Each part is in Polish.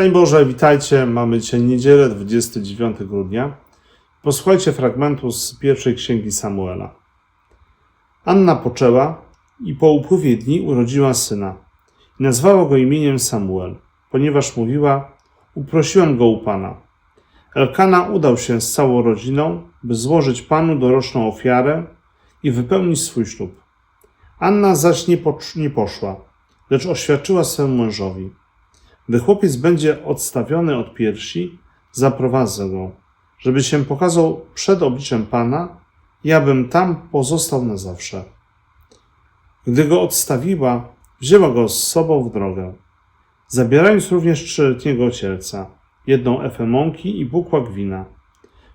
Szczęść Boże, witajcie. Mamy dzisiaj niedzielę, 29 grudnia. Posłuchajcie fragmentu z pierwszej księgi Samuela. Anna poczęła i po upływie dni urodziła syna. I nazwała go imieniem Samuel, ponieważ mówiła: Uprosiłem go u pana. Elkana udał się z całą rodziną, by złożyć panu doroczną ofiarę i wypełnić swój ślub. Anna zaś nie, nie poszła, lecz oświadczyła swemu mężowi: Gdy chłopiec będzie odstawiony od piersi, zaprowadzę go, żeby się pokazał przed obliczem Pana, ja bym tam pozostał na zawsze. Gdy go odstawiła, wzięła go z sobą w drogę, zabierając również trzyletniego cielca, jedną efę mąki i bukłak wina.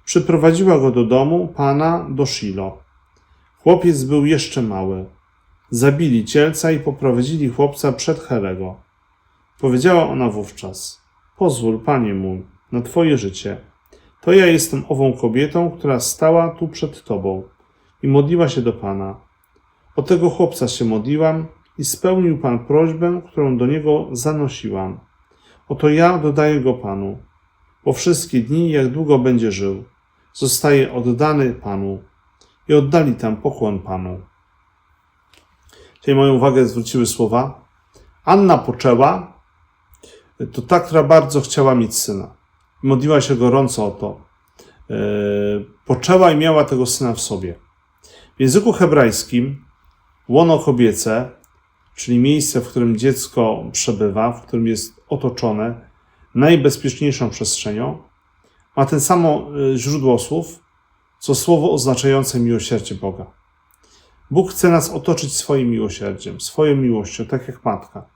Przyprowadziła go do domu Pana do Shilo. Chłopiec był jeszcze mały. Zabili cielca i poprowadzili chłopca przed Herego. Powiedziała ona wówczas: Pozwól, panie mój, na twoje życie. To ja jestem ową kobietą, która stała tu przed tobą i modliła się do pana. O tego chłopca się modliłam i spełnił pan prośbę, którą do niego zanosiłam. Oto ja dodaję go panu. Po wszystkie dni, jak długo będzie żył, zostaje oddany panu i oddali tam pokłon panu. Tutaj moją uwagę zwróciły słowa. Anna poczęła, to ta, która bardzo chciała mieć syna. Modliła się gorąco o to. E, Poczęła i miała tego syna w sobie. W języku hebrajskim łono kobiece, czyli miejsce, w którym dziecko przebywa, w którym jest otoczone najbezpieczniejszą przestrzenią, ma ten samo e, źródło słów, co słowo oznaczające miłosierdzie Boga. Bóg chce nas otoczyć swoim miłosierdziem, swoją miłością, tak jak matka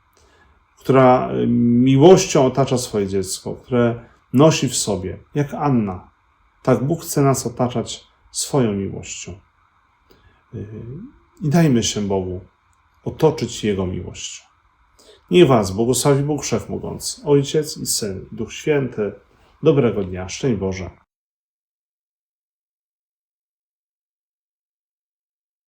która y, miłością otacza swoje dziecko, które nosi w sobie, jak Anna. Tak Bóg chce nas otaczać swoją miłością. Y, I dajmy się Bogu otoczyć Jego miłością. Niech Was błogosławi Bóg Wszechmogący, Ojciec i Syn, Duch Święty. Dobrego dnia, szczęść Boże.